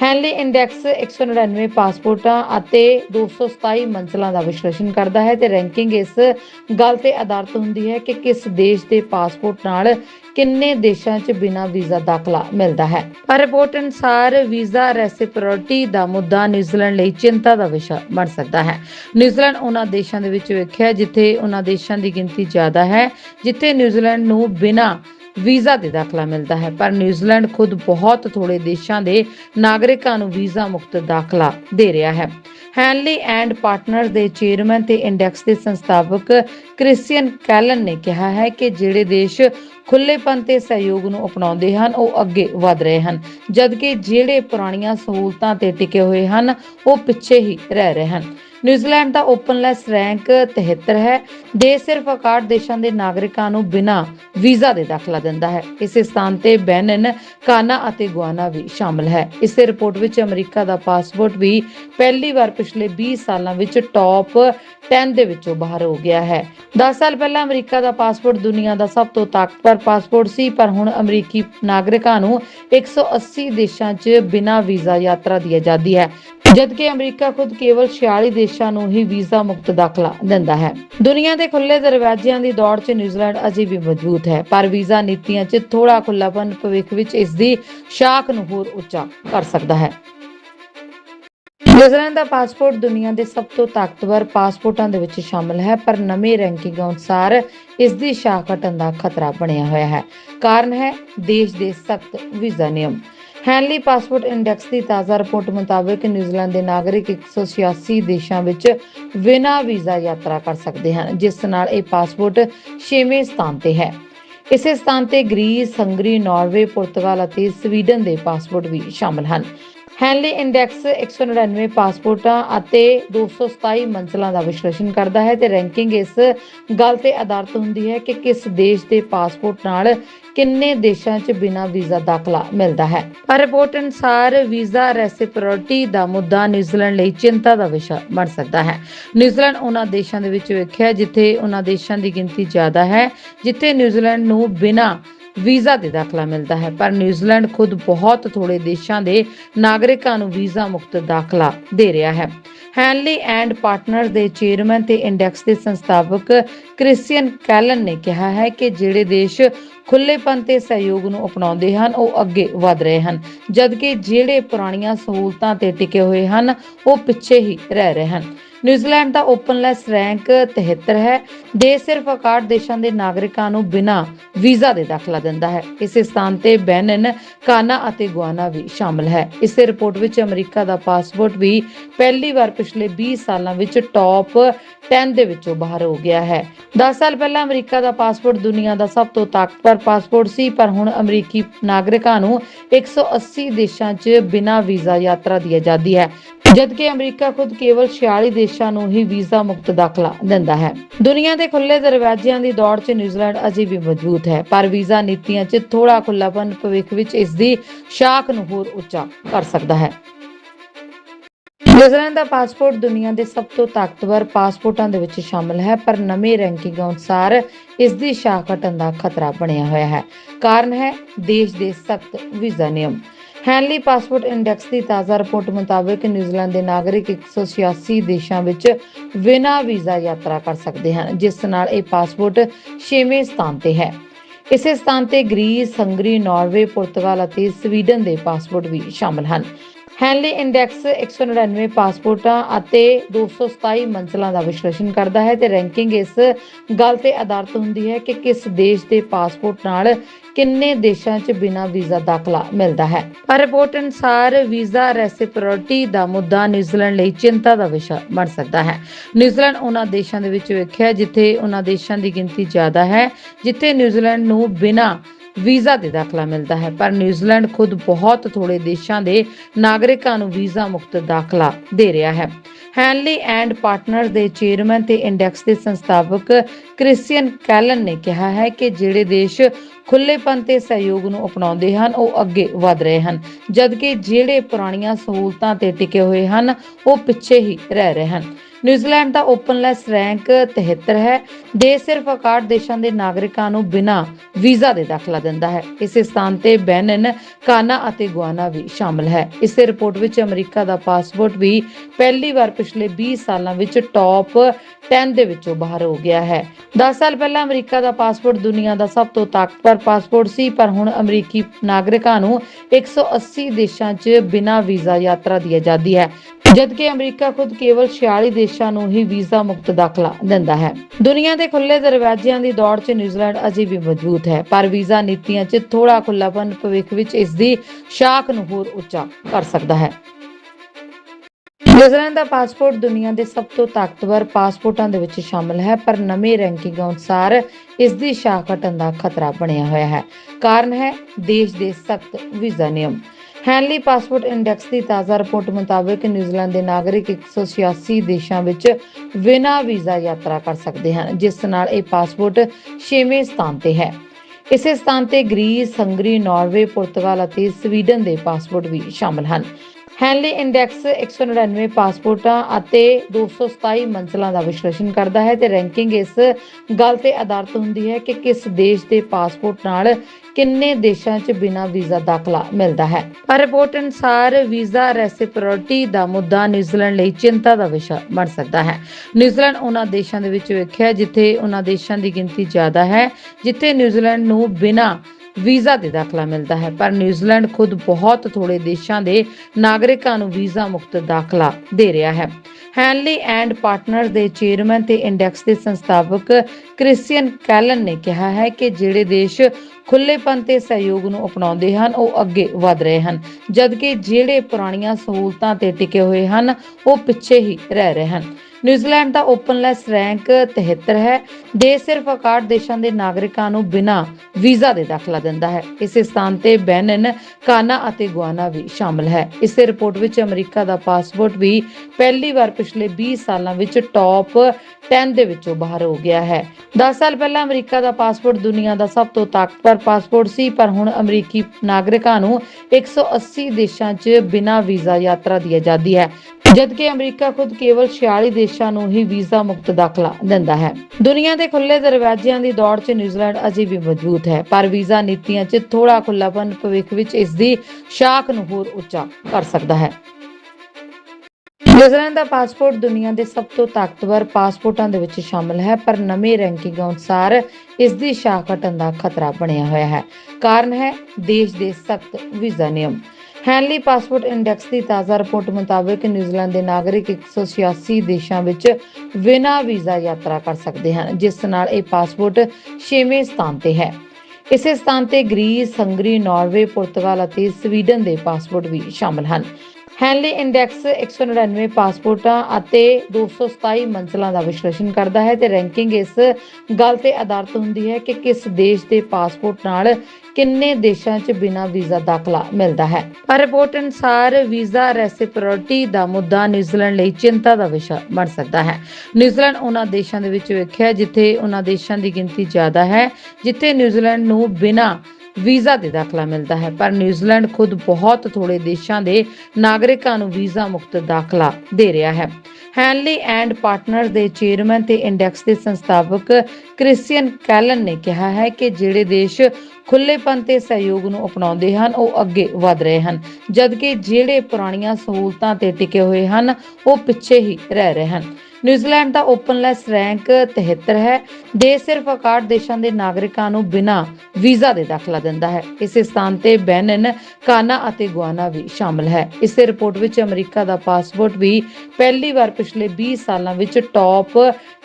A: ਹੈਨਲੀ ਇੰਡੈਕਸ 199 ਪਾਸਪੋਰਟਾਂ ਅਤੇ 227 ਮੰਜ਼ਲਾਂ ਦਾ ਵਿਸ਼ਲੇਸ਼ਣ ਕਰਦਾ ਹੈ ਤੇ ਰੈਂਕਿੰਗ ਇਸ ਗੱਲ ਤੇ ਆਧਾਰਿਤ ਹੁੰਦੀ ਹੈ ਕਿ ਕਿਸ ਦੇਸ਼ ਦੇ ਪਾਸਪੋਰਟ ਨਾਲ ਕਿੰਨੇ ਦੇਸ਼ਾਂ 'ਚ ਬਿਨਾਂ ਵੀਜ਼ਾ ਦਾਖਲਾ ਮਿਲਦਾ ਹੈ? ਪਰ ਰਿਪੋਰਟ ਅਨੁਸਾਰ ਵੀਜ਼ਾ ਰੈਸਿਪਰੋਟੀ ਦਾ ਮੁੱਦਾ ਨਿਊਜ਼ੀਲੈਂਡ ਲਈ ਚਿੰਤਾ ਦਾ ਵਿਸ਼ਾ ਬਣ ਸਕਦਾ ਹੈ। ਨਿਊਜ਼ੀਲੈਂਡ ਉਹਨਾਂ ਦੇਸ਼ਾਂ ਦੇ ਵਿੱਚ ਵੇਖਿਆ ਜਿੱਥੇ ਉਹਨਾਂ ਦੇਸ਼ਾਂ ਦੀ ਗਿਣਤੀ ਜ਼ਿਆਦਾ ਹੈ, ਜਿੱਥੇ ਨਿਊਜ਼ੀਲੈਂਡ ਨੂੰ ਬਿਨਾਂ ਵੀਜ਼ਾ ਦੇ ਦਾਖਲਾ ਮਿਲਦਾ ਹੈ, ਪਰ ਨਿਊਜ਼ੀਲੈਂਡ ਖੁਦ ਬਹੁਤ ਥੋੜੇ ਦੇਸ਼ਾਂ ਦੇ ਨਾਗਰਿਕਾਂ ਨੂੰ ਵੀਜ਼ਾ ਮੁਕਤ ਦਾਖਲਾ ਦੇ ਰਿਹਾ ਹੈ। ਹੈਨਲੀ ਐਂਡ ਪਾਰਟਨਰਸ ਦੇ ਚੇਅਰਮੈਨ ਤੇ ਇੰਡੈਕਸ ਦੇ ਸੰਸਥਾਪਕ ਕ੍ਰਿਸਚੀਅਨ ਕੈਲਨ ਨੇ ਕਿਹਾ ਹੈ ਕਿ ਜਿਹੜੇ ਦੇਸ਼ ਖੁੱਲੇਪਨ ਤੇ ਸਹਿਯੋਗ ਨੂੰ ਅਪਣਾਉਂਦੇ ਹਨ, ਉਹ ਅੱਗੇ ਵਧ ਰਹੇ ਹਨ, ਜਦਕਿ ਜਿਹੜੇ ਪੁਰਾਣੀਆਂ ਸਹੂਲਤਾਂ ਤੇ ਟਿਕੇ ਹੋਏ ਹਨ, ਉਹ ਪਿੱਛੇ ਹੀ ਰਹਿ ਰਹੇ ਹਨ। ਨਿਊਜ਼ੀਲੈਂਡ ਦਾ ਓਪਨਲੈਸ ਰੈਂਕ 73 ਹੈ ਦੇਸ਼ ਸਿਰਫ 61 ਦੇਸ਼ਾਂ ਦੇ ਨਾਗਰਿਕਾਂ ਨੂੰ ਬਿਨਾਂ ਵੀਜ਼ਾ ਦੇ ਦਾਖਲਾ ਦਿੰਦਾ ਹੈ। ਇਸੇ ਸਥਾਨ ਤੇ ਬੈਨਨ, ਕਾਨਾ ਅਤੇ ਗੁਆਨਾ ਵੀ ਸ਼ਾਮਲ ਹੈ। ਇਸੇ ਰਿਪੋਰਟ ਵਿੱਚ ਅਮਰੀਕਾ ਦਾ ਪਾਸਪੋਰਟ ਵੀ ਪਹਿਲੀ ਵਾਰ ਪਿਛਲੇ 20 ਸਾਲਾਂ ਵਿੱਚ ਟੌਪ 10 ਦੇ ਵਿੱਚੋਂ ਬਾਹਰ ਹੋ ਗਿਆ ਹੈ। 10 ਸਾਲ ਪਹਿਲਾਂ ਅਮਰੀਕਾ ਦਾ ਪਾਸਪੋਰਟ ਦੁਨੀਆ ਦਾ ਸਭ ਤੋਂ ਤਾਕਤਵਰ ਪਾਸਪੋਰਟ ਸੀ, ਪਰ ਹੁਣ ਅਮਰੀਕੀ ਨਾਗਰਿਕਾਂ ਨੂੰ 180 ਦੇਸ਼ਾਂ 'ਚ ਬਿਨਾਂ ਵੀਜ਼ਾ ਯਾਤਰਾ ਦੀ ਆਜ਼ਾਦੀ ਹੈ। ਜਦਕਿ ਅਮਰੀਕਾ ਖੁਦ ਕੇਵਲ 46 ਦੇਸ਼ਾਂ ਨੂੰ ਹੀ ਵੀਜ਼ਾ ਮੁਕਤ ਦਾਖਲਾ ਦਿੰਦਾ ਹੈ। ਦੁਨੀਆ ਦੇ ਖੁੱਲੇ ਦਰਵਾਜ਼ਿਆਂ ਦੀ ਦੌੜ 'ਚ ਨਿਊਜ਼ੀਲੈਂਡ ਅਜੇ ਵੀ ਮਜ਼ਬੂਤ ਹੈ, ਪਰ ਵੀਜ਼ਾ ਨੀਤੀਆਂ 'ਚ ਥੋੜਾ ਖੁੱਲਾਪਨ ਭਵਿੱਖ ਵਿੱਚ ਇਸ ਦੀ ਸ਼ਾਖ ਨੂੰ ਹੋਰ ਉੱਚਾ ਕਰ ਸਕਦਾ ਹੈ। ਨਿਊਜ਼ੀਲੈਂਡ ਦਾ ਪਾਸਪੋਰਟ ਦੁਨੀਆ ਦੇ ਸਭ ਤੋਂ ਤਾਕਤਵਰ ਪਾਸਪੋਰਟਾਂ ਦੇ ਵਿੱਚ ਸ਼ਾਮਲ ਹੈ, ਪਰ ਨਵੇਂ ਰੈਂਕਿੰਗ ਅਨੁਸਾਰ ਇਸ ਦੀ ਸ਼ਾਖ ਘਟਣ ਦਾ ਖਤਰਾ ਬਣਿਆ ਹੋਇਆ ਹੈ। ਕਾਰਨ ਹੈ ਦੇਸ਼ ਦੇ ਸਖਤ ਵੀਜ਼ਾ ਨਿਯਮ। ਹੈਨਲੀ ਪਾਸਪੋਰਟ ਇੰਡੈਕਸ ਦੀ ਤਾਜ਼ਾ ਰਿਪੋਰਟ ਮੁਤਾਬਕ ਨਿਊਜ਼ੀਲੈਂਡ ਦੇ ਨਾਗਰਿਕ 186 ਦੇਸ਼ਾਂ ਵਿੱਚ ਬਿਨਾਂ ਵੀਜ਼ਾ ਯਾਤਰਾ ਕਰ ਸਕਦੇ ਹਨ ਜਿਸ ਨਾਲ ਇਹ ਪਾਸਪੋਰਟ 6ਵੇਂ ਸਥਾਨ ਤੇ ਹੈ ਇਸੇ ਸਥਾਨ ਤੇ ਗ੍ਰੀਸ, ਹੰਗਰੀ, ਨਾਰਵੇ, ਪੁਰਤਗਾਲ ਅਤੇ ਸਵੀਡਨ ਦੇ ਪਾਸਪੋਰਟ ਵੀ ਸ਼ਾਮਲ ਹਨ। ਹੈਨਲੀ ਇੰਡੈਕਸ 199 ਪਾਸਪੋਰਟਾਂ ਅਤੇ 227 ਮੰਜ਼ਲਾਂ ਦਾ ਵਿਸ਼ਲੇਸ਼ਣ ਕਰਦਾ ਹੈ ਤੇ ਰੈਂਕਿੰਗ ਇਸ ਗੱਲ ਤੇ ਆਧਾਰਿਤ ਹੁੰਦੀ ਹੈ ਕਿ ਕਿਸ ਦੇਸ਼ ਦੇ ਪਾਸਪੋਰਟ ਨਾਲ ਕਿੰਨੇ ਦੇਸ਼ਾਂ 'ਚ ਬਿਨਾਂ ਵੀਜ਼ਾ ਦਾਖਲਾ ਮਿਲਦਾ ਹੈ। ਰਿਪੋਰਟ ਅਨੁਸਾਰ ਵੀਜ਼ਾ ਰੈਸਿਪਰੋਟੀ ਦਾ ਮੁੱਦਾ ਨਿਊਜ਼ੀਲੈਂਡ ਲਈ ਚਿੰਤਾ ਦਾ ਵਿਸ਼ਾ ਬਣ ਸਕਦਾ ਹੈ। ਨਿਊਜ਼ੀਲੈਂਡ ਉਹਨਾਂ ਦੇਸ਼ਾਂ ਦੇ ਵਿੱਚ ਵੇਖਿਆ ਜਿੱਥੇ ਉਹਨਾਂ ਦੇਸ਼ਾਂ ਦੀ ਗਿਣਤੀ ਜ਼ਿਆਦਾ ਹੈ, ਜਿੱਥੇ ਨਿਊਜ਼ੀਲੈਂਡ ਨੂੰ ਬਿਨਾਂ ਵੀਜ਼ਾ ਦੇ ਦਾਖਲਾ ਮਿਲਦਾ ਹੈ, ਪਰ ਨਿਊਜ਼ੀਲੈਂਡ ਖੁਦ ਬਹੁਤ ਥੋੜੇ ਦੇਸ਼ਾਂ ਦੇ ਨਾਗਰਿਕਾਂ ਨੂੰ ਵੀਜ਼ਾ ਮੁਕਤ ਦਾਖਲਾ ਦੇ ਰਿਹਾ ਹੈ। ਹੈਨਲੀ ਐਂਡ ਪਾਰਟਨਰਸ ਦੇ ਚੇਅਰਮੈਨ ਤੇ ਇੰਡੈਕਸ ਦੇ ਸੰਸਥਾਪਕ ਕ੍ਰਿਸਚੀਅਨ ਕੈਲਨ ਨੇ ਕਿਹਾ ਹੈ ਕਿ ਜਿਹੜੇ ਦੇਸ਼ ਖੁੱਲੇਪਨ ਤੇ ਸਹਿਯੋਗ ਨੂੰ ਅਪਣਾਉਂਦੇ ਹਨ, ਉਹ ਅੱਗੇ ਵਧ ਰਹੇ ਹਨ, ਜਦਕਿ ਜਿਹੜੇ ਪੁਰਾਣੀਆਂ ਸਹੂਲਤਾਂ ਤੇ ਟਿਕੇ ਹੋਏ ਹਨ, ਉਹ ਪਿੱਛੇ ਹੀ ਰਹਿ ਰਹੇ ਹਨ। ਨਿਊਜ਼ੀਲੈਂਡ ਦਾ ਓਪਨਲੈਸ ਰੈਂਕ 73 ਹੈ ਦੇਸ਼ ਸਿਰਫ 61 ਦੇਸ਼ਾਂ ਦੇ ਨਾਗਰਿਕਾਂ ਨੂੰ ਬਿਨਾਂ ਵੀਜ਼ਾ ਦੇ ਦਾਖਲਾ ਦਿੰਦਾ ਹੈ। ਇਸੇ ਸਥਾਨ ਤੇ ਬੈਨਨ, ਕਾਨਾ ਅਤੇ ਗੁਆਨਾ ਵੀ ਸ਼ਾਮਲ ਹੈ। ਇਸੇ ਰਿਪੋਰਟ ਵਿੱਚ ਅਮਰੀਕਾ ਦਾ ਪਾਸਪੋਰਟ ਵੀ ਪਹਿਲੀ ਵਾਰ ਪਿਛਲੇ 20 ਸਾਲਾਂ ਵਿੱਚ ਟੌਪ 10 ਦੇ ਵਿੱਚੋਂ ਬਾਹਰ ਹੋ ਗਿਆ ਹੈ। 10 ਸਾਲ ਪਹਿਲਾਂ ਅਮਰੀਕਾ ਦਾ ਪਾਸਪੋਰਟ ਦੁਨੀਆ ਦਾ ਸਭ ਤੋਂ ਤਾਕਤਵਰ ਪਾਸਪੋਰਟ ਸੀ, ਪਰ ਹੁਣ ਅਮਰੀਕੀ ਨਾਗਰਿਕਾਂ ਨੂੰ 180 ਦੇਸ਼ਾਂ 'ਚ ਬਿਨਾਂ ਵੀਜ਼ਾ ਯਾਤਰਾ ਦੀ ਆਜ਼ਾਦੀ ਹੈ। ਜਦਕਿ ਅਮਰੀਕਾ ਖੁਦ ਕੇਵਲ 46 ਦੇਸ਼ਾਂ ਨੂੰ ਹੀ ਵੀਜ਼ਾ ਮੁਕਤ ਦਾਖਲਾ ਦਿੰਦਾ ਹੈ। ਦੁਨੀਆ ਦੇ ਖੁੱਲੇ ਦਰਵਾਜ਼ਿਆਂ ਦੀ ਦੌੜ 'ਚ ਨਿਊਜ਼ੀਲੈਂਡ ਅਜੇ ਵੀ ਮਜ਼ਬੂਤ ਹੈ, ਪਰ ਵੀਜ਼ਾ ਨੀਤੀਆਂ 'ਚ ਥੋੜਾ ਖੁੱਲਾਪਨ ਭਵਿੱਖ ਵਿੱਚ ਇਸ ਦੀ ਸ਼ਾਖ ਨੂੰ ਹੋਰ ਉੱਚਾ ਕਰ ਸਕਦਾ ਹੈ। ਨਿਊਜ਼ੀਲੈਂਡ ਦਾ ਪਾਸਪੋਰਟ ਦੁਨੀਆ ਦੇ ਸਭ ਤੋਂ ਤਾਕਤਵਰ ਪਾਸਪੋਰਟਾਂ ਦੇ ਵਿੱਚ ਸ਼ਾਮਲ ਹੈ, ਪਰ ਨਵੇਂ ਰੈਂਕਿੰਗ ਅਨੁਸਾਰ ਇਸ ਦੀ ਸ਼ਾਖ ਘਟਣ ਦਾ ਖਤਰਾ ਬਣਿਆ ਹੋਇਆ ਹੈ। ਕਾਰਨ ਹੈ ਦੇਸ਼ ਦੇ ਸਖਤ ਵੀਜ਼ਾ ਨਿਯਮ। ਹੈਨਲੀ ਪਾਸਪੋਰਟ ਇੰਡੈਕਸ ਦੀ ਤਾਜ਼ਾ ਰਿਪੋਰਟ ਮੁਤਾਬਕ ਨਿਊਜ਼ੀਲੈਂਡ ਦੇ ਨਾਗਰਿਕ 186 ਦੇਸ਼ਾਂ ਵਿੱਚ ਬਿਨਾਂ ਵੀਜ਼ਾ ਯਾਤਰਾ ਕਰ ਸਕਦੇ ਹਨ ਜਿਸ ਨਾਲ ਇਹ ਪਾਸਪੋਰਟ 6ਵੇਂ ਸਥਾਨ ਤੇ ਹੈ ਇਸੇ ਸਥਾਨ ਤੇ ਗ੍ਰੀਸ, ਹੰਗਰੀ, ਨਾਰਵੇ, ਪੁਰਤਗਾਲ ਅਤੇ ਸਵੀਡਨ ਦੇ ਪਾਸਪੋਰਟ ਵੀ ਸ਼ਾਮਲ ਹਨ। ਹੈਨਲੀ ਇੰਡੈਕਸ 199 ਪਾਸਪੋਰਟਾਂ ਅਤੇ 227 ਮੰਜ਼ਲਾਂ ਦਾ ਵਿਸ਼ਲੇਸ਼ਣ ਕਰਦਾ ਹੈ ਤੇ ਰੈਂਕਿੰਗ ਇਸ ਗੱਲ ਤੇ ਆਧਾਰਿਤ ਹੁੰਦੀ ਹੈ ਕਿ ਕਿਸ ਦੇਸ਼ ਦੇ ਪਾਸਪੋਰਟ ਨਾਲ ਕਿੰਨੇ ਦੇਸ਼ਾਂ 'ਚ ਬਿਨਾਂ ਵੀਜ਼ਾ ਦਾਖਲਾ ਮਿਲਦਾ ਹੈ। ਪਰ ਰਿਪੋਰਟ ਅਨੁਸਾਰ ਵੀਜ਼ਾ ਰੈਸਿਪਰੋਟੀ ਦਾ ਮੁੱਦਾ ਨਿਊਜ਼ੀਲੈਂਡ ਲਈ ਚਿੰਤਾ ਦਾ ਵਿਸ਼ਾ ਬਣ ਸਕਦਾ ਹੈ। ਨਿਊਜ਼ੀਲੈਂਡ ਉਹਨਾਂ ਦੇਸ਼ਾਂ ਦੇ ਵਿੱਚ ਵੇਖਿਆ ਜਿੱਥੇ ਉਹਨਾਂ ਦੇਸ਼ਾਂ ਦੀ ਗਿਣਤੀ ਜ਼ਿਆਦਾ ਹੈ, ਜਿੱਥੇ ਨਿਊਜ਼ੀਲੈਂਡ ਨੂੰ ਬਿਨਾਂ ਵੀਜ਼ਾ ਦੇ ਦਾਖਲਾ ਮਿਲਦਾ ਹੈ, ਪਰ ਨਿਊਜ਼ੀਲੈਂਡ ਖੁਦ ਬਹੁਤ ਥੋੜੇ ਦੇਸ਼ਾਂ ਦੇ ਨਾਗਰਿਕਾਂ ਨੂੰ ਵੀਜ਼ਾ ਮੁਕਤ ਦਾਖਲਾ ਦੇ ਰਿਹਾ ਹੈ। ਹੈਨਲੀ ਐਂਡ ਪਾਰਟਨਰਸ ਦੇ ਚੇਅਰਮੈਨ ਤੇ ਇੰਡੈਕਸ ਦੇ ਸੰਸਥਾਪਕ ਕ੍ਰਿਸਚੀਅਨ ਕੈਲਨ ਨੇ ਕਿਹਾ ਹੈ ਕਿ ਜਿਹੜੇ ਦੇਸ਼ ਖੁੱਲੇਪਨ ਤੇ ਸਹਿਯੋਗ ਨੂੰ ਅਪਣਾਉਂਦੇ ਹਨ, ਉਹ ਅੱਗੇ ਵਧ ਰਹੇ ਹਨ, ਜਦਕਿ ਜਿਹੜੇ ਪੁਰਾਣੀਆਂ ਸਹੂਲਤਾਂ ਤੇ ਟਿਕੇ ਹੋਏ ਹਨ, ਉਹ ਪਿੱਛੇ ਹੀ ਰਹਿ ਰਹੇ ਹਨ। ਨਿਊਜ਼ੀਲੈਂਡ ਦਾ ਓਪਨਲੈਸ ਰੈਂਕ 73 ਹੈ ਦੇਸ਼ ਸਿਰਫ 61 ਦੇਸ਼ਾਂ ਦੇ ਨਾਗਰਿਕਾਂ ਨੂੰ ਬਿਨਾਂ ਵੀਜ਼ਾ ਦੇ ਦਾਖਲਾ ਦਿੰਦਾ ਹੈ। ਇਸੇ ਸਥਾਨ ਤੇ ਬੈਨਨ, ਕਾਨਾ ਅਤੇ ਗੁਆਨਾ ਵੀ ਸ਼ਾਮਲ ਹੈ। ਇਸੇ ਰਿਪੋਰਟ ਵਿੱਚ ਅਮਰੀਕਾ ਦਾ ਪਾਸਪੋਰਟ ਵੀ ਪਹਿਲੀ ਵਾਰ ਪਿਛਲੇ 20 ਸਾਲਾਂ ਵਿੱਚ ਟੌਪ 10 ਦੇ ਵਿੱਚੋਂ ਬਾਹਰ ਹੋ ਗਿਆ ਹੈ। 10 ਸਾਲ ਪਹਿਲਾਂ ਅਮਰੀਕਾ ਦਾ ਪਾਸਪੋਰਟ ਦੁਨੀਆ ਦਾ ਸਭ ਤੋਂ ਤਾਕਤਵਰ ਪਾਸਪੋਰਟ ਸੀ, ਪਰ ਹੁਣ ਅਮਰੀਕੀ ਨਾਗਰਿਕਾਂ ਨੂੰ 180 ਦੇਸ਼ਾਂ 'ਚ ਬਿਨਾਂ ਵੀਜ਼ਾ ਯਾਤਰਾ ਦੀ ਆਜ਼ਾਦੀ ਹੈ। ਜਦਕਿ ਅਮਰੀਕਾ ਖੁਦ ਕੇਵਲ 46 ਦੇਸ਼ਾਂ ਨੂੰ ਹੀ ਵੀਜ਼ਾ ਮੁਕਤ ਦਾਖਲਾ ਦਿੰਦਾ ਹੈ। ਦੁਨੀਆ ਦੇ ਖੁੱਲੇ ਦਰਵਾਜ਼ਿਆਂ ਦੀ ਦੌੜ 'ਚ ਨਿਊਜ਼ੀਲੈਂਡ ਅਜੇ ਵੀ ਮਜ਼ਬੂਤ ਹੈ, ਪਰ ਵੀਜ਼ਾ ਨੀਤੀਆਂ 'ਚ ਥੋੜਾ ਖੁੱਲਾਪਨ ਭਵਿੱਖ ਵਿੱਚ ਇਸ ਦੀ ਸ਼ਾਖ ਨੂੰ ਹੋਰ ਉੱਚਾ ਕਰ ਸਕਦਾ ਹੈ। ਨਿਊਜ਼ੀਲੈਂਡ ਦਾ ਪਾਸਪੋਰਟ ਦੁਨੀਆ ਦੇ ਸਭ ਤੋਂ ਤਾਕਤਵਰ ਪਾਸਪੋਰਟਾਂ ਦੇ ਵਿੱਚ ਸ਼ਾਮਲ ਹੈ, ਪਰ ਨਵੇਂ ਰੈਂਕਿੰਗ ਅਨੁਸਾਰ ਇਸ ਦੀ ਸ਼ਾਖ ਘਟਣ ਦਾ ਖਤਰਾ ਬਣਿਆ ਹੋਇਆ ਹੈ। ਕਾਰਨ ਹੈ ਦੇਸ਼ ਦੇ ਸਖਤ ਵੀਜ਼ਾ ਨਿਯਮ। ਹੈਨਲੀ ਪਾਸਪੋਰਟ ਇੰਡੈਕਸ ਦੀ ਤਾਜ਼ਾ ਰਿਪੋਰਟ ਮੁਤਾਬਕ ਨਿਊਜ਼ੀਲੈਂਡ ਦੇ ਨਾਗਰਿਕ 186 ਦੇਸ਼ਾਂ ਵਿੱਚ ਬਿਨਾਂ ਵੀਜ਼ਾ ਯਾਤਰਾ ਕਰ ਸਕਦੇ ਹਨ ਜਿਸ ਨਾਲ ਇਹ ਪਾਸਪੋਰਟ 6ਵੇਂ ਸਥਾਨ ਤੇ ਹੈ ਇਸੇ ਸਥਾਨ ਤੇ ਗ੍ਰੀਸ, ਹੰਗਰੀ, ਨਾਰਵੇ, ਪੁਰਤਗਾਲ ਅਤੇ ਸਵੀਡਨ ਦੇ ਪਾਸਪੋਰਟ ਵੀ ਸ਼ਾਮਲ ਹਨ। ਹੈਨਲੀ ਇੰਡੈਕਸ 199 ਪਾਸਪੋਰਟਾਂ ਅਤੇ 227 ਮੰਜ਼ਲਾਂ ਦਾ ਵਿਸ਼ਲੇਸ਼ਣ ਕਰਦਾ ਹੈ ਤੇ ਰੈਂਕਿੰਗ ਇਸ ਗੱਲ ਤੇ ਆਧਾਰਿਤ ਹੁੰਦੀ ਹੈ ਕਿ ਕਿਸ ਦੇਸ਼ ਦੇ ਪਾਸਪੋਰਟ ਨਾਲ ਕਿੰਨੇ ਦੇਸ਼ਾਂ 'ਚ ਬਿਨਾਂ ਵੀਜ਼ਾ ਦਾਖਲਾ ਮਿਲਦਾ ਹੈ? ਪਰ ਰਿਪੋਰਟ ਅਨੁਸਾਰ ਵੀਜ਼ਾ ਰੈਸਿਪਰੋਟੀ ਦਾ ਮੁੱਦਾ ਨਿਊਜ਼ੀਲੈਂਡ ਲਈ ਚਿੰਤਾ ਦਾ ਵਿਸ਼ਾ ਬਣ ਸਕਦਾ ਹੈ। ਨਿਊਜ਼ੀਲੈਂਡ ਉਹਨਾਂ ਦੇਸ਼ਾਂ ਦੇ ਵਿੱਚ ਵੇਖਿਆ ਜਿੱਥੇ ਉਹਨਾਂ ਦੇਸ਼ਾਂ ਦੀ ਗਿਣਤੀ ਜ਼ਿਆਦਾ ਹੈ, ਜਿੱਥੇ ਨਿਊਜ਼ੀਲੈਂਡ ਨੂੰ ਬਿਨਾਂ ਵੀਜ਼ਾ ਦੇ ਦਾਖਲਾ ਮਿਲਦਾ ਹੈ, ਪਰ ਨਿਊਜ਼ੀਲੈਂਡ ਖੁਦ ਬਹੁਤ ਥੋੜੇ ਦੇਸ਼ਾਂ ਦੇ ਨਾਗਰਿਕਾਂ ਨੂੰ ਵੀਜ਼ਾ ਮੁਕਤ ਦਾਖਲਾ ਦੇ ਰਿਹਾ ਹੈ। ਹੈਨਲੀ ਐਂਡ ਪਾਰਟਨਰਸ ਦੇ ਚੇਅਰਮੈਨ ਤੇ ਇੰਡੈਕਸ ਦੇ ਸੰਸਥਾਪਕ ਕ੍ਰਿਸਚੀਅਨ ਕੈਲਨ ਨੇ ਕਿਹਾ ਹੈ ਕਿ ਜਿਹੜੇ ਦੇਸ਼ ਖੁੱਲੇਪਨ ਤੇ ਸਹਿਯੋਗ ਨੂੰ ਅਪਣਾਉਂਦੇ ਹਨ, ਉਹ ਅੱਗੇ ਵਧ ਰਹੇ ਹਨ, ਜਦਕਿ ਜਿਹੜੇ ਪੁਰਾਣੀਆਂ ਸਹੂਲਤਾਂ ਤੇ ਟਿਕੇ ਹੋਏ ਹਨ, ਉਹ ਪਿੱਛੇ ਹੀ ਰਹਿ ਰਹੇ ਹਨ। ਨਿਊਜ਼ੀਲੈਂਡ ਦਾ ਓਪਨਲੈਸ ਰੈਂਕ 73 ਹੈ। ਦੇਸ਼ ਸਿਰਫ 61 ਦੇਸ਼ਾਂ ਦੇ ਨਾਗਰਿਕਾਂ ਨੂੰ ਬਿਨਾਂ ਵੀਜ਼ਾ ਦੇ ਦਾਖਲਾ ਦਿੰਦਾ ਹੈ। ਇਸੇ ਸਥਾਨ ਤੇ ਬੈਨਨ, ਕਾਨਾ ਅਤੇ ਗੁਆਨਾ ਵੀ ਸ਼ਾਮਲ ਹੈ। ਇਸੇ ਰਿਪੋਰਟ ਵਿੱਚ ਅਮਰੀਕਾ ਦਾ ਪਾਸਪੋਰਟ ਵੀ ਪਹਿਲੀ ਵਾਰ ਪਿਛਲੇ 20 ਸਾਲਾਂ ਵਿੱਚ ਟੌਪ 10 ਦੇ ਵਿੱਚੋਂ ਬਾਹਰ ਹੋ ਗਿਆ ਹੈ। 10 ਸਾਲ ਪਹਿਲਾਂ ਅਮਰੀਕਾ ਦਾ ਪਾਸਪੋਰਟ ਦੁਨੀਆ ਦਾ ਸਭ ਤੋਂ ਤਾਕਤਵਰ ਪਾਸਪੋਰਟ ਸੀ, ਪਰ ਹੁਣ ਅਮਰੀਕੀ ਨਾਗਰਿਕਾਂ ਨੂੰ 180 ਦੇਸ਼ਾਂ 'ਚ ਬਿਨਾਂ ਵੀਜ਼ਾ ਯਾਤਰਾ ਦੀ ਆਜ਼ਾਦੀ ਹੈ। ਜਦਕਿ ਅਮਰੀਕਾ ਖੁਦ ਕੇਵਲ 46 ਦੇਸ਼ਾਂ ਨੂੰ ਹੀ ਵੀਜ਼ਾ ਮੁਕਤ ਦਾਖਲਾ ਦਿੰਦਾ ਹੈ। ਦੁਨੀਆ ਦੇ ਖੁੱਲੇ ਦਰਵਾਜ਼ਿਆਂ ਦੀ ਦੌੜ 'ਚ ਨਿਊਜ਼ੀਲੈਂਡ ਅਜੇ ਵੀ ਮਜ਼ਬੂਤ ਹੈ, ਪਰ ਵੀਜ਼ਾ ਨੀਤੀਆਂ 'ਚ ਥੋੜਾ ਖੁੱਲਾਪਨ ਭਵਿੱਖ ਵਿੱਚ ਇਸ ਦੀ ਸ਼ਾਖ ਨੂੰ ਹੋਰ ਉੱਚਾ ਕਰ ਸਕਦਾ ਹੈ। ਨਿਊਜ਼ੀਲੈਂਡ ਦਾ ਪਾਸਪੋਰਟ ਦੁਨੀਆ ਦੇ ਸਭ ਤੋਂ ਤਾਕਤਵਰ ਪਾਸਪੋਰਟਾਂ ਦੇ ਵਿੱਚ ਸ਼ਾਮਲ ਹੈ, ਪਰ ਨਵੇਂ ਰੈਂਕਿੰਗ ਅਨੁਸਾਰ ਇਸ ਦੀ ਸ਼ਾਖ ਘਟਣ ਦਾ ਖਤਰਾ ਬਣਿਆ ਹੋਇਆ ਹੈ। ਕਾਰਨ ਹੈ ਦੇਸ਼ ਦੇ ਸਖਤ ਵੀਜ਼ਾ ਨਿਯਮ। ਹੈਨਲੀ ਪਾਸਪੋਰਟ ਇੰਡੈਕਸ ਦੀ ਤਾਜ਼ਾ ਰਿਪੋਰਟ ਮੁਤਾਬਕ ਨਿਊਜ਼ੀਲੈਂਡ ਦੇ ਨਾਗਰਿਕ 186 ਦੇਸ਼ਾਂ ਵਿੱਚ ਬਿਨਾਂ ਵੀਜ਼ਾ ਯਾਤਰਾ ਕਰ ਸਕਦੇ ਹਨ ਜਿਸ ਨਾਲ ਇਹ ਪਾਸਪੋਰਟ 6ਵੇਂ ਸਥਾਨ ਤੇ ਹੈ ਇਸੇ ਸਥਾਨ ਤੇ ਗ੍ਰੀਸ, ਹੰਗਰੀ, ਨਾਰਵੇ, ਪੁਰਤਗਾਲ ਅਤੇ ਸਵੀਡਨ ਦੇ ਪਾਸਪੋਰਟ ਵੀ ਸ਼ਾਮਲ ਹਨ। ਹੈਨਲੀ ਇੰਡੈਕਸ 199 ਪਾਸਪੋਰਟਾਂ ਅਤੇ 227 ਮੰਜ਼ਲਾਂ ਦਾ ਵਿਸ਼ਲੇਸ਼ਣ ਕਰਦਾ ਹੈ ਤੇ ਰੈਂਕਿੰਗ ਇਸ ਗੱਲ ਤੇ ਆਧਾਰਿਤ ਹੁੰਦੀ ਹੈ ਕਿ ਕਿਸ ਦੇਸ਼ ਦੇ ਪਾਸਪੋਰਟ ਨਾਲ ਕਿੰਨੇ ਦੇਸ਼ਾਂ 'ਚ ਬਿਨਾਂ ਵੀਜ਼ਾ ਦਾਖਲਾ ਮਿਲਦਾ ਹੈ? ਪਰ ਰਿਪੋਰਟ ਅਨੁਸਾਰ ਵੀਜ਼ਾ ਰੈਸਿਪਰੋਟੀ ਦਾ ਮੁੱਦਾ ਨਿਊਜ਼ੀਲੈਂਡ ਲਈ ਚਿੰਤਾ ਦਾ ਵਿਸ਼ਾ ਬਣ ਸਕਦਾ ਹੈ। ਨਿਊਜ਼ੀਲੈਂਡ ਉਹਨਾਂ ਦੇਸ਼ਾਂ ਦੇ ਵਿੱਚ ਵੇਖਿਆ ਜਿੱਥੇ ਉਹਨਾਂ ਦੇਸ਼ਾਂ ਦੀ ਗਿਣਤੀ ਜ਼ਿਆਦਾ ਹੈ, ਜਿੱਥੇ ਨਿਊਜ਼ੀਲੈਂਡ ਨੂੰ ਬਿਨਾਂ ਵੀਜ਼ਾ ਦੇ ਦਾਖਲਾ ਮਿਲਦਾ ਹੈ, ਪਰ ਨਿਊਜ਼ੀਲੈਂਡ ਖੁਦ ਬਹੁਤ ਥੋੜੇ ਦੇਸ਼ਾਂ ਦੇ ਨਾਗਰਿਕਾਂ ਨੂੰ ਵੀਜ਼ਾ ਮੁਕਤ ਦਾਖਲਾ ਦੇ ਰਿਹਾ ਹੈ। ਹੈਨਲੀ ਐਂਡ ਪਾਰਟਨਰਸ ਦੇ ਚੇਅਰਮੈਨ ਤੇ ਇੰਡੈਕਸ ਦੇ ਸੰਸਥਾਪਕ ਕ੍ਰਿਸਚੀਅਨ ਕੈਲਨ ਨੇ ਕਿਹਾ ਹੈ ਕਿ ਜਿਹੜੇ ਦੇਸ਼ ਖੁੱਲੇਪਨ ਤੇ ਸਹਿਯੋਗ ਨੂੰ ਅਪਣਾਉਂਦੇ ਹਨ, ਉਹ ਅੱਗੇ ਵਧ ਰਹੇ ਹਨ, ਜਦਕਿ ਜਿਹੜੇ ਪੁਰਾਣੀਆਂ ਸਹੂਲਤਾਂ ਤੇ ਟਿਕੇ ਹੋਏ ਹਨ, ਉਹ ਪਿੱਛੇ ਹੀ ਰਹਿ ਰਹੇ ਹਨ। ਨਿਊਜ਼ੀਲੈਂਡ ਦਾ ਓਪਨਲੈਸ ਰੈਂਕ 73 ਹੈ ਦੇਸ਼ ਸਿਰਫ 61 ਦੇਸ਼ਾਂ ਦੇ ਨਾਗਰਿਕਾਂ ਨੂੰ ਬਿਨਾਂ ਵੀਜ਼ਾ ਦੇ ਦਾਖਲਾ ਦਿੰਦਾ ਹੈ। ਇਸੇ ਸਥਾਨ ਤੇ ਬੈਨਨ, ਕਾਨਾ ਅਤੇ ਗੁਆਨਾ ਵੀ ਸ਼ਾਮਲ ਹੈ। ਇਸੇ ਰਿਪੋਰਟ ਵਿੱਚ ਅਮਰੀਕਾ ਦਾ ਪਾਸਪੋਰਟ ਵੀ ਪਹਿਲੀ ਵਾਰ ਪਿਛਲੇ 20 ਸਾਲਾਂ ਵਿੱਚ ਟੌਪ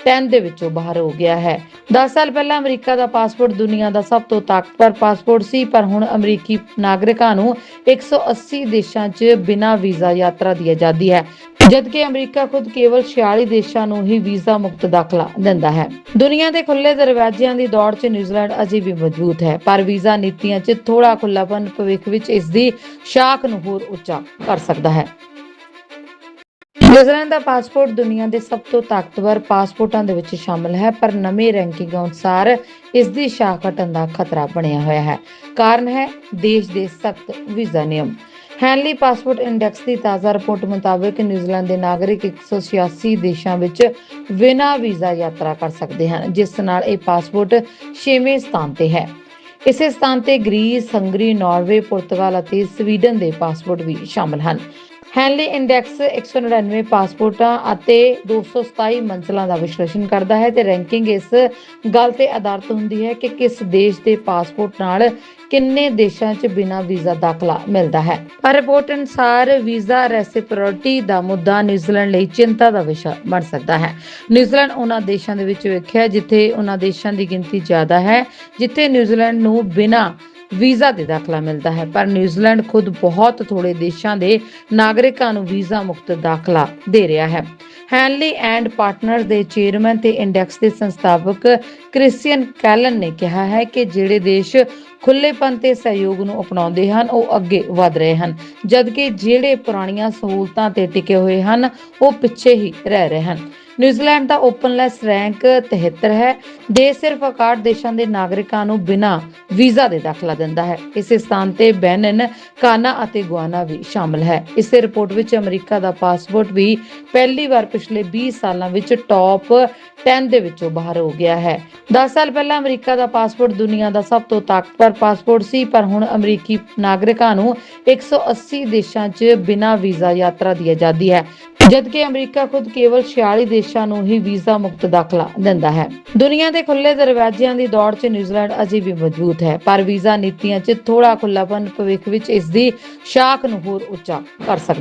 A: 10 ਦੇ ਵਿੱਚੋਂ ਬਾਹਰ ਹੋ ਗਿਆ ਹੈ। 10 ਸਾਲ ਪਹਿਲਾਂ ਅਮਰੀਕਾ ਦਾ ਪਾਸਪੋਰਟ ਦੁਨੀਆ ਦਾ ਸਭ ਤੋਂ ਤਾਕਤਵਰ ਪਾਸਪੋਰਟ ਸੀ, ਪਰ ਹੁਣ ਅਮਰੀਕੀ ਨਾਗਰਿਕਾਂ ਨੂੰ 180 ਦੇਸ਼ਾਂ 'ਚ ਬਿਨਾਂ ਵੀਜ਼ਾ ਯਾਤਰਾ ਦੀ ਆਜ਼ਾਦੀ ਹੈ। ਜਦਕਿ ਅਮਰੀਕਾ ਖੁਦ ਕੇਵਲ 46 ਦੇਸ਼ਾਂ ਨੂੰ ਹੀ ਵੀਜ਼ਾ ਮੁਕਤ ਦਾਖਲਾ ਦਿੰਦਾ ਹੈ। ਦੁਨੀਆ ਦੇ ਖੁੱਲੇ ਦਰਵਾਜ਼ਿਆਂ ਦੀ ਦੌੜ 'ਚ ਨਿਊਜ਼ੀਲੈਂਡ ਅਜੇ ਵੀ ਮਜ਼ਬੂਤ ਹੈ, ਪਰ ਵੀਜ਼ਾ ਨੀਤੀਆਂ 'ਚ ਥੋੜਾ ਖੁੱਲਾਪਨ ਭਵਿੱਖ ਵਿੱਚ ਇਸ ਦੀ ਸ਼ਾਖ ਨੂੰ ਹੋਰ ਉੱਚਾ ਕਰ ਸਕਦਾ ਹੈ। ਨਿਊਜ਼ੀਲੈਂਡ ਦਾ ਪਾਸਪੋਰਟ ਦੁਨੀਆ ਦੇ ਸਭ ਤੋਂ ਤਾਕਤਵਰ ਪਾਸਪੋਰਟਾਂ ਦੇ ਵਿੱਚ ਸ਼ਾਮਲ ਹੈ, ਪਰ ਨਵੇਂ ਰੈਂਕਿੰਗ ਅਨੁਸਾਰ ਇਸ ਦੀ ਸ਼ਾਖ ਘਟਣ ਦਾ ਖਤਰਾ ਬਣਿਆ ਹੋਇਆ ਹੈ। ਕਾਰਨ ਹੈ ਦੇਸ਼ ਦੇ ਸਖਤ ਵੀਜ਼ਾ ਨਿਯਮ। ਹੈਨਲੀ ਪਾਸਪੋਰਟ ਇੰਡੈਕਸ ਦੀ ਤਾਜ਼ਾ ਰਿਪੋਰਟ ਮੁਤਾਬਕ ਨਿਊਜ਼ੀਲੈਂਡ ਦੇ ਨਾਗਰਿਕ 186 ਦੇਸ਼ਾਂ ਵਿੱਚ ਬਿਨਾਂ ਵੀਜ਼ਾ ਯਾਤਰਾ ਕਰ ਸਕਦੇ ਹਨ ਜਿਸ ਨਾਲ ਇਹ ਪਾਸਪੋਰਟ 6ਵੇਂ ਸਥਾਨ ਤੇ ਹੈ ਇਸੇ ਸਥਾਨ ਤੇ ਗ੍ਰੀਸ, ਹੰਗਰੀ, ਨਾਰਵੇ, ਪੁਰਤਗਾਲ ਅਤੇ ਸਵੀਡਨ ਦੇ ਪਾਸਪੋਰਟ ਵੀ ਸ਼ਾਮਲ ਹਨ। ਹੈਨਲੀ ਇੰਡੈਕਸ 199 ਪਾਸਪੋਰਟਾਂ ਅਤੇ 227 ਮੰਜ਼ਲਾਂ ਦਾ ਵਿਸ਼ਲੇਸ਼ਣ ਕਰਦਾ ਹੈ ਤੇ ਰੈਂਕਿੰਗ ਇਸ ਗੱਲ ਤੇ ਆਧਾਰਿਤ ਹੁੰਦੀ ਹੈ ਕਿ ਕਿਸ ਦੇਸ਼ ਦੇ ਪਾਸਪੋਰਟ ਨਾਲ ਕਿੰਨੇ ਦੇਸ਼ਾਂ 'ਚ ਬਿਨਾਂ ਵੀਜ਼ਾ ਦਾਖਲਾ ਮਿਲਦਾ ਹੈ? ਪਰ ਰਿਪੋਰਟ ਅਨੁਸਾਰ ਵੀਜ਼ਾ ਰੈਸਿਪਰੋਟੀ ਦਾ ਮੁੱਦਾ ਨਿਊਜ਼ੀਲੈਂਡ ਲਈ ਚਿੰਤਾ ਦਾ ਵਿਸ਼ਾ ਬਣ ਸਕਦਾ ਹੈ। ਨਿਊਜ਼ੀਲੈਂਡ ਉਹਨਾਂ ਦੇਸ਼ਾਂ ਦੇ ਵਿੱਚ ਵੇਖਿਆ ਜਿੱਥੇ ਉਹਨਾਂ ਦੇਸ਼ਾਂ ਦੀ ਗਿਣਤੀ ਜ਼ਿਆਦਾ ਹੈ, ਜਿੱਥੇ ਨਿਊਜ਼ੀਲੈਂਡ ਨੂੰ ਬਿਨਾਂ ਵੀਜ਼ਾ ਦੇ ਦਾਖਲਾ ਮਿਲਦਾ ਹੈ, ਪਰ ਨਿਊਜ਼ੀਲੈਂਡ ਖੁਦ ਬਹੁਤ ਥੋੜੇ ਦੇਸ਼ਾਂ ਦੇ ਨਾਗਰਿਕਾਂ ਨੂੰ ਵੀਜ਼ਾ ਮੁਕਤ ਦਾਖਲਾ ਦੇ ਰਿਹਾ ਹੈ। ਹੈਨਲੀ ਐਂਡ ਪਾਰਟਨਰਸ ਦੇ ਚੇਅਰਮੈਨ ਤੇ ਇੰਡੈਕਸ ਦੇ ਸੰਸਥਾਪਕ ਕ੍ਰਿਸਚੀਅਨ ਕੈਲਨ ਨੇ ਕਿਹਾ ਹੈ ਕਿ ਜਿਹੜੇ ਦੇਸ਼ ਖੁੱਲੇਪਨ ਤੇ ਸਹਿਯੋਗ ਨੂੰ ਅਪਣਾਉਂਦੇ ਹਨ, ਉਹ ਅੱਗੇ ਵਧ ਰਹੇ ਹਨ, ਜਦਕਿ ਜਿਹੜੇ ਪੁਰਾਣੀਆਂ ਸਹੂਲਤਾਂ ਤੇ ਟਿਕੇ ਹੋਏ ਹਨ, ਉਹ ਪਿੱਛੇ ਹੀ ਰਹਿ ਰਹੇ ਹਨ। ਨਿਊਜ਼ੀਲੈਂਡ ਦਾ ਓਪਨਲੈਸ ਰੈਂਕ 73 ਹੈ ਦੇਸ਼ ਸਿਰਫ 61 ਦੇਸ਼ਾਂ ਦੇ ਨਾਗਰਿਕਾਂ ਨੂੰ ਬਿਨਾਂ ਵੀਜ਼ਾ ਦੇ ਦਾਖਲਾ ਦਿੰਦਾ ਹੈ। ਇਸੇ ਸਥਾਨ ਤੇ ਬੈਨਨ, ਕਾਨਾ ਅਤੇ ਗੁਆਨਾ ਵੀ ਸ਼ਾਮਲ ਹੈ। ਇਸੇ ਰਿਪੋਰਟ ਵਿੱਚ ਅਮਰੀਕਾ ਦਾ ਪਾਸਪੋਰਟ ਵੀ ਪਹਿਲੀ ਵਾਰ ਪਿਛਲੇ 20 ਸਾਲਾਂ ਵਿੱਚ ਟੌਪ 10 ਦੇ ਵਿੱਚੋਂ ਬਾਹਰ ਹੋ ਗਿਆ ਹੈ। 10 ਸਾਲ ਪਹਿਲਾਂ ਅਮਰੀਕਾ ਦਾ ਪਾਸਪੋਰਟ ਦੁਨੀਆ ਦਾ ਸਭ ਤੋਂ ਤਾਕਤਵਰ ਪਾਸਪੋਰਟ ਸੀ, ਪਰ ਹੁਣ ਅਮਰੀਕੀ ਨਾਗਰਿਕਾਂ ਨੂੰ 180 ਦੇਸ਼ਾਂ 'ਚ ਬਿਨਾਂ ਵੀਜ਼ਾ ਯਾਤਰਾ ਦੀ ਆਜ਼ਾਦੀ ਹੈ। ਜਦਕਿ ਅਮਰੀਕਾ ਖੁਦ ਕੇਵਲ 46 ਦੇਸ਼ਾਂ ਨੂੰ ਹੀ ਵੀਜ਼ਾ ਮੁਕਤ ਦਾਖਲਾ ਦਿੰਦਾ ਹੈ। ਦੁਨੀਆ ਦੇ ਖੁੱਲੇ ਦਰਵਾਜ਼ਿਆਂ ਦੀ ਦੌੜ 'ਚ ਨਿਊਜ਼ੀਲੈਂਡ ਅਜੇ ਵੀ ਮਜ਼ਬੂਤ ਹੈ, ਪਰ ਵੀਜ਼ਾ ਨੀਤੀਆਂ 'ਚ ਥੋੜਾ ਖੁੱਲਾਪਨ ਭਵਿੱਖ ਵਿੱਚ ਇਸ ਦੀ ਸ਼ਾਖ ਨੂੰ ਹੋਰ ਉੱਚਾ ਕਰ ਸਕਦਾ